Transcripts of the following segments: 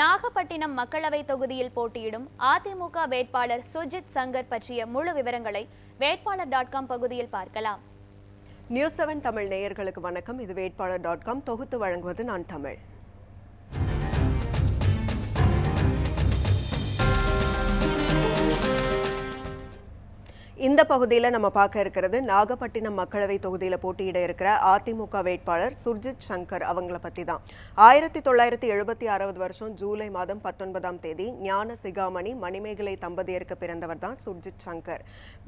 நாகப்பட்டினம் மக்களவை தொகுதியில் போட்டியிடும் அதிமுக வேட்பாளர் சுஜித் சங்கர் பற்றிய முழு விவரங்களை வேட்பாளர் டாட் காம் பகுதியில் பார்க்கலாம். நியூஸ் செவன் தமிழ் நேயர்களுக்கு வணக்கம். இது வேட்பாளர் டாட் காம். தொகுத்து வழங்குவது நான் தமிழ். இந்த பகுதியில் நம்ம பார்க்க இருக்கிறது நாகப்பட்டினம் மக்களவை தொகுதியில் போட்டியிட இருக்கிற அதிமுக வேட்பாளர் சுர்ஜித் சங்கர் அவங்கள பற்றி தான் ஆயிரத்தி தொள்ளாயிரத்தி எழுபத்தி ஆறாவது வருஷம் ஜூலை மாதம் பத்தொன்பதாம் தேதி ஞான சிகாமணி மணிமேகலை தம்பதியருக்கு பிறந்தவர் தான் Surjith Shankar.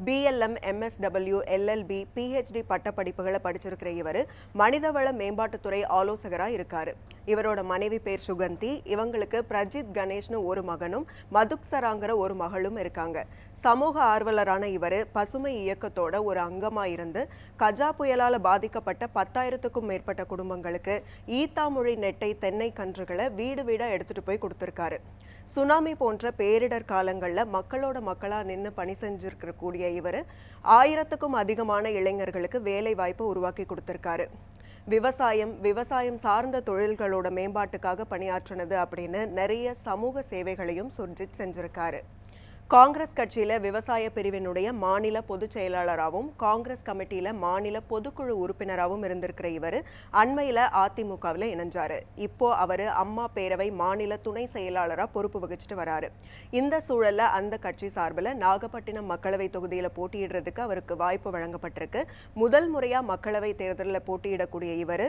BLM MSW LLB PhD பட்டப்படிப்புகளை படிச்சிருக்கிற இவர் மனிதவள மேம்பாட்டுத்துறை ஆலோசகராக இருக்காரு. இவரோட மனைவி பேர் சுகந்தி. இவங்களுக்கு பிரஜித் கணேஷ்னு ஒரு மகனும் மதுக்சராங்கிற ஒரு மகளும் இருக்காங்க. சமூக ஆர்வலரான இவர் பசுமை இயக்கத்தோட ஒரு அங்கமாக இருந்து கஜா புயலால் பாதிக்கப்பட்ட பத்தாயிரத்துக்கும் மேற்பட்ட குடும்பங்களுக்கு ஈத்தாமொழி நெட்டை தென்னை கன்றுகளை வீடு வீடாக எடுத்துகிட்டு போய் கொடுத்துருக்காரு. சுனாமி போன்ற பேரிடர் காலங்களில் மக்களோட மக்களாக நின்று பணி செஞ்சுருக்கக்கூடிய இவர் ஆயிரத்துக்கும் அதிகமான இளைஞர்களுக்கு வேலை வாய்ப்பை உருவாக்கி கொடுத்துருக்காரு. விவசாயம் விவசாயம் சார்ந்த தொழில்களோட மேம்பாட்டுக்காக பணியாற்றினது அப்படின்னு நிறைய சமூக சேவைகளையும் சுர்ஜித் செஞ்சிருக்காரு. காங்கிரஸ் கட்சியில விவசாய பிரிவினுடைய மாநில பொதுச் செயலாளராகவும் காங்கிரஸ் கமிட்டியில மாநில பொதுக்குழு உறுப்பினராகவும் இருந்திருக்கிற இவர் அண்மையில அதிமுகவில் இணைஞ்சாரு. இப்போ அவர் அம்மா பேரவை மாநில துணை செயலாளரா பொறுப்பு வகிச்சுட்டு வராரு. இந்த சூழல்ல அந்த கட்சி சார்பில் நாகப்பட்டினம் மக்களவை தொகுதியில போட்டியிடுறதுக்கு அவருக்கு வாய்ப்பு வழங்கப்பட்டிருக்கு. முதல் முறையா மக்களவை தேர்தலில் போட்டியிடக்கூடிய இவர்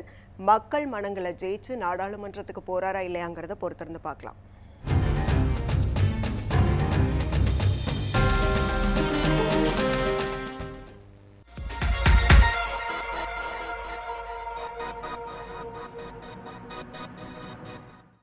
மக்கள் மனங்களை ஜெயிச்சு நாடாளுமன்றத்துக்கு போறாரா இல்லையாங்கிறத பொறுத்திருந்து பார்க்கலாம்.